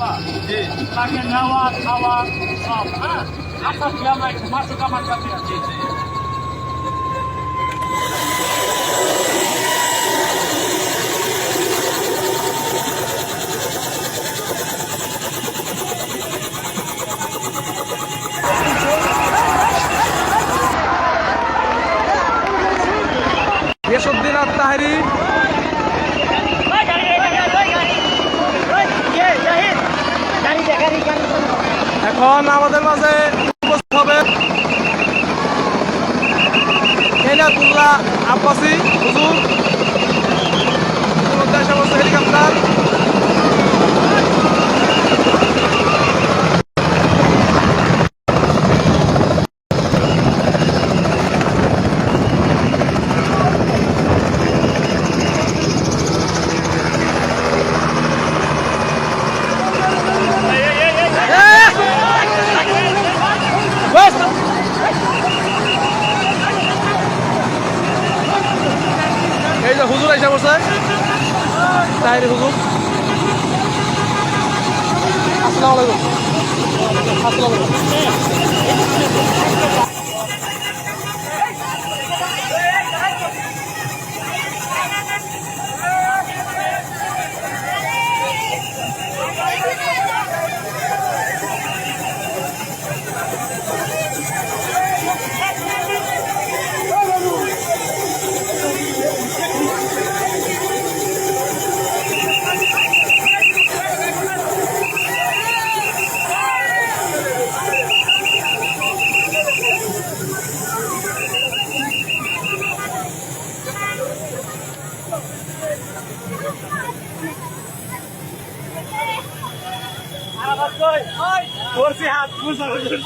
তাকে নেওয়া খাওয়া সব হ্যাঁ আচ্ছা দিয়া একটু মাসুক আমার কাছে আছে গিয়াসুদ্দিন আর তাহেরি এখন আমাদের মাঝে উপস্থিত হবে আব্বাসী হুজুর। হেলিকপ্টার এই যে হুজুর এসে বসে তাহেরি হুজুর আসসালামু করছি হাত মুসা করে দিন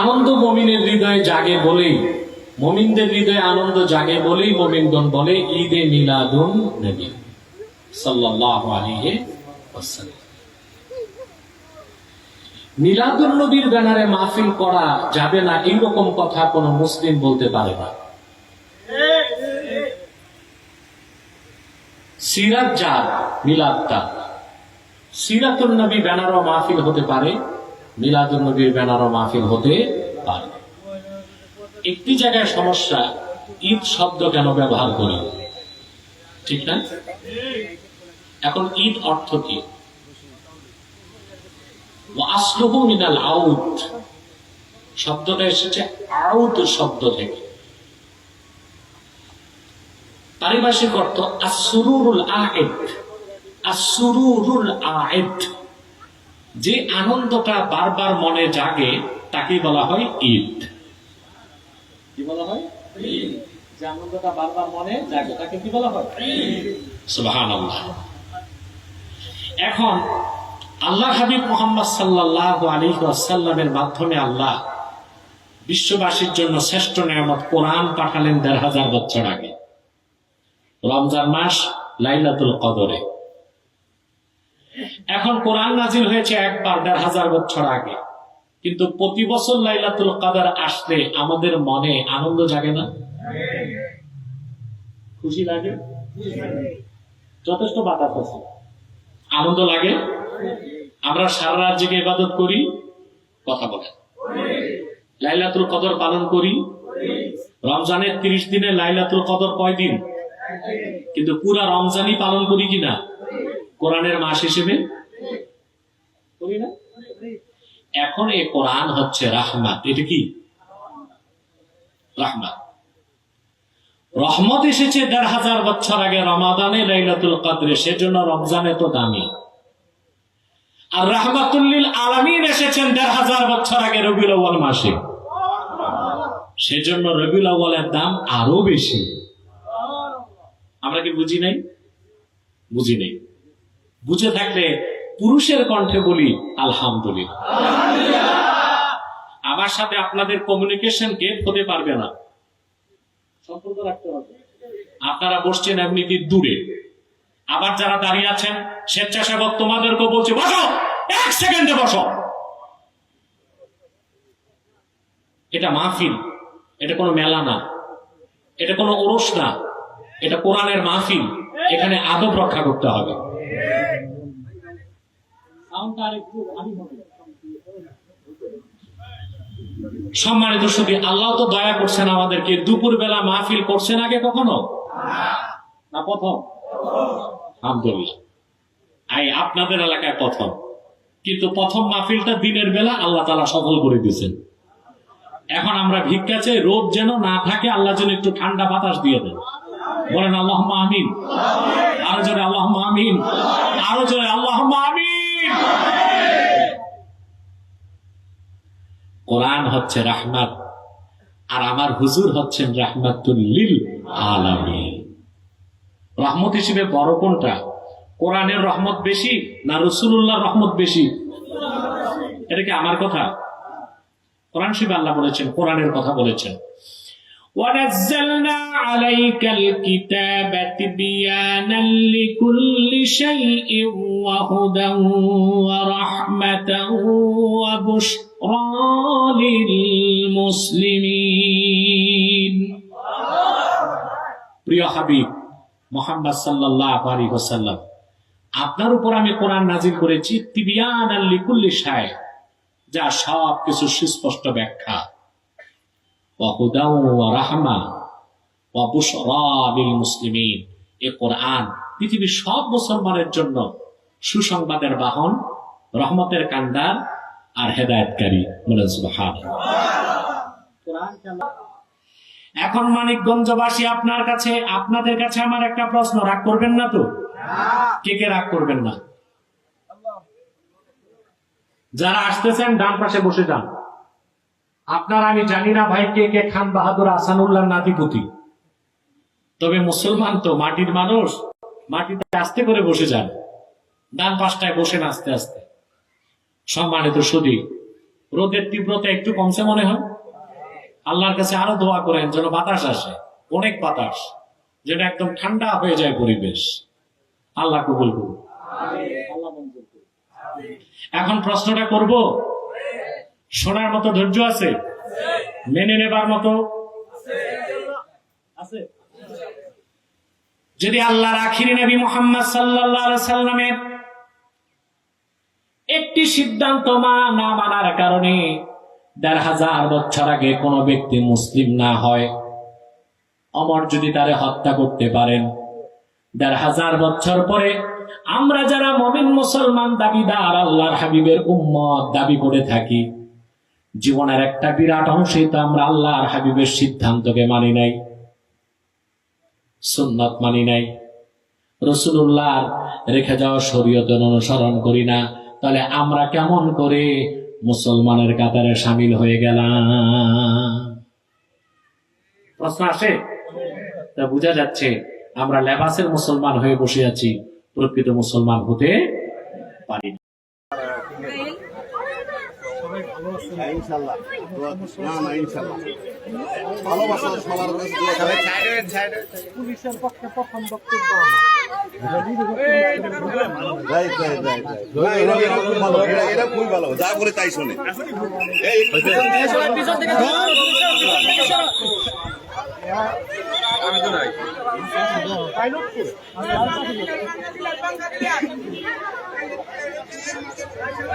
আনন্দ মমিনের হৃদয়ে জাগে বলেই, মমিনদের হৃদয়ে আনন্দ জাগে বলেই মমিনগণ বলে, ঈদে মিলাদুন নবী সাল্লাল্লাহু আলাইহি ওয়াসাল্লাম। মিলাদুন নবীর ব্যানারে মাহফিল করা যাবে না, এইরকম কথা কোন মুসলিম বলতে পারে না। সিরাত যার, মিলাদ তার। সিরাতুল নবী ব্যানারও মাহফিল হতে পারে মিলাদুল নবীর ব্যানারও মাহফিল হতে পারে। একটি জায়গায় সমস্যা, ঈদ শব্দ কেন ব্যবহার করি? ঠিক না? এখন ঈদ অর্থ কি? আসলহু মিনাল আউট শব্দটা এসেছে আউট শব্দ থেকে। পারিভাষিক অর্থ আসুরুল আয়েদ আসুরুল আয়েদ যে আনন্দটা বারবার মনে জাগে তাকে বলা হয় ঈদ। কি বলা হয়? যে আনন্দটা বারবার মনে জাগে, তাকে কি বলা হয়? সুবহানাল্লাহ। এখন, আল্লাহ হাবিব মোহাম্মদ সাল্লাহ আলী মাধ্যমে আল্লাহ বিশ্ববাসীর জন্য শ্রেষ্ঠ নিয়ামত কোরআন পাঠালেন দেড় হাজার বছর আগে। রমজান মাস লাইলাতুল কদরে। এখন কোরআন নাজিল হয়েছে একবার, দেড় হাজার বছর আগে। কিন্তু প্রতি বছর লাইলাতুল কদর আসলে আমাদের মনে আনন্দ জাগে না? খুশি লাগে? যথেষ্ট বাতাস আছে। আনন্দ লাগে? আমরা সারা জেগে ইবাদত করি, কথা বলে। লাইলাতুল কদর পালন করি। রমজানের তিরিশ দিনে লাইলাতুল কদর কয় দিন কিন্তু পুরা রমজানই পালন করি কিনা? কোরআনের মাস হিসেবে? করি না? এখন এই কোরআন হচ্ছে রাহমাত। এটা কি? রহমত। রহমত এসেছে দেড় হাজার বছর আগে রমাদানে কাদরে, সেজন্য এত দামি। আর রহমাতুল্লিল আলামিন এসেছেন দেড় হাজার বছর আগে রবিউল আউ্বাল মাসে। সেজন্য রবিউল আউ্বালের দাম আরও বেশি। আমরা কি বুঝি নাই? বুঝি নেই। বুঝে থাকলে পুরুষের কণ্ঠে বলি আলহামদুলিল্লাহ। আমার সাথে আপনাদের কমিউনিকেশন কে হতে পারবে না। সম্পর্ক রাখতে হবে। আপনারা বসছেন এমনিতে দূরে। আবার যারা দাঁড়িয়ে আছেন স্বেচ্ছাসেবক তোমাদেরকে বলছে বসো! এক সেকেন্ডে বসো! এটা মাহফিল। এটা কোনো মেলা না। এটা কোনো ওরস না। এটা কোরআনের মাহফিল এখানে আদব রক্ষা করতে হবে। সম্মানিত সুদী আল্লাহ তো দয়া করছেন আমাদেরকে। দুপুর বেলা মাহফিল করছেন আগে কখনো? না প্রথম। আলহামদুলিল্লাহ। আই আপনাদের এলাকায় প্রথম। কিন্তু প্রথম মাহফিলটা দিনের বেলা আল্লাহ তালা সফল করে দিয়েছেন। এখন আমরা ভিক্ষা চাই রোদ যেন না থাকে আল্লাহ যেন একটু ঠান্ডা বাতাস দিয়ে দেন। বলেন আল্লাহ আমিন। আরও জোরে আল্লাহ আমিন। আরও জোরে আল্লাহ আমিন। কোরআন হচ্ছে রাহমাত, আর আমার হুজুর হচ্ছেন রাহমাতুল্লিল আলামিন। রহমত হিসেবে বড় কোনটা? কোরআনের রহমত বেশি না রসুল্লাহ রহমত বেশি? এটা কি আমার কথা? কোরআন শিবে আল্লাহ বলেছেন, কোরআনের কথা বলেছেন। ونزلنا عليك الكتاب تبيانا لكل شيء وهدى ورحمة وبشرى للمسلمين প্রিয় হাবিব মোহাম্মদ সাল্লাহ আলী ওসাল্লাম আপনার উপর আমি কোরআন নাজিল করেছি তিবিয়ান আল্লিকুল্লি সায় যা সব কিছু সুস্পষ্ট ব্যাখ্যা ওয়া বুশরা লিল মুসলিমিন। এ কোরআন পৃথিবীর সব মুসলমানের জন্য সুসংবাদের বাহন, রহমতের কান্দার আর হেদায়েতকারী এখন মানিকগঞ্জবাসী আপনার কাছে, আপনাদের কাছে আমার একটা প্রশ্ন, রাগ করবেন না তো? কে কে রাগ করবেন না? যারা আসতেছেন, ডান পাশে বসে যান। আপনার আমি জানি না ভাই কে কে খান বাহাদুর আসানুল্লাহ নাতিপুতি। তবে মুসলমান তো, মাটির মানুষ, মাটিতে আস্তে করে বসে যান। ডান পাশটায় বসেন আস্তে আস্তে। সম্মানিত সুদী, রোদের তীব্রতা একটু কমছে মনে হয়? আল্লাহর কাছে আরও দোয়া করেন যেন বাতাস আসে, অনেক বাতাস, যেন একদম ঠান্ডা হয়ে যায় পরিবেশ। আল্লাহ কবুল করুন। আল্লাহ মঞ্জুর করুন। এখন প্রশ্নটা করব শোনার মতো ধৈর্য আছে? মেনে নেবার মতো? আছে। যদি আল্লাহর আখিরি নবী মোহাম্মদ সাল্লামের একটি সিদ্ধান্ত মা না মানার কারণে দেড় হাজার বছর আগে কোনো ব্যক্তি মুসলিম না হয়, অমর যদি তারে হত্যা করতে পারেন, দেড় হাজার বছর পরে আমরা যারা মমিন মুসলমান দাবিদার, আল্লাহর হাবিবের উম্মত দাবি করে থাকি জীবনের একটা বিরাট অংশে তো আমরা আল্লাহর হাবিবের সিদ্ধান্তকে মানি নাই, সুন্নত মানি নাই। রসুল্লাহ রেখে যাওয়া শরীয়ত অনুসরণ করি না, তাহলে আমরা কেমন করে মুসলমানের কাতারে সামিল হয়ে গেলাম? প্রশ্ন আসে? তা বোঝা যাচ্ছে, আমরা লেবাসের মুসলমান হয়ে বসে আছি, প্রকৃত মুসলমান হতে পারি না। ইনশাল্লাহ না না ইনশাল্লাহ ভালোবাসা সবার করে। পুলিশের পক্ষে প্রথম বক্তব্য আমার রাইট রাইট রাইট রাইট না, এটা খুবই ভালো যা করে তাই শোনে এই পাইলট কে?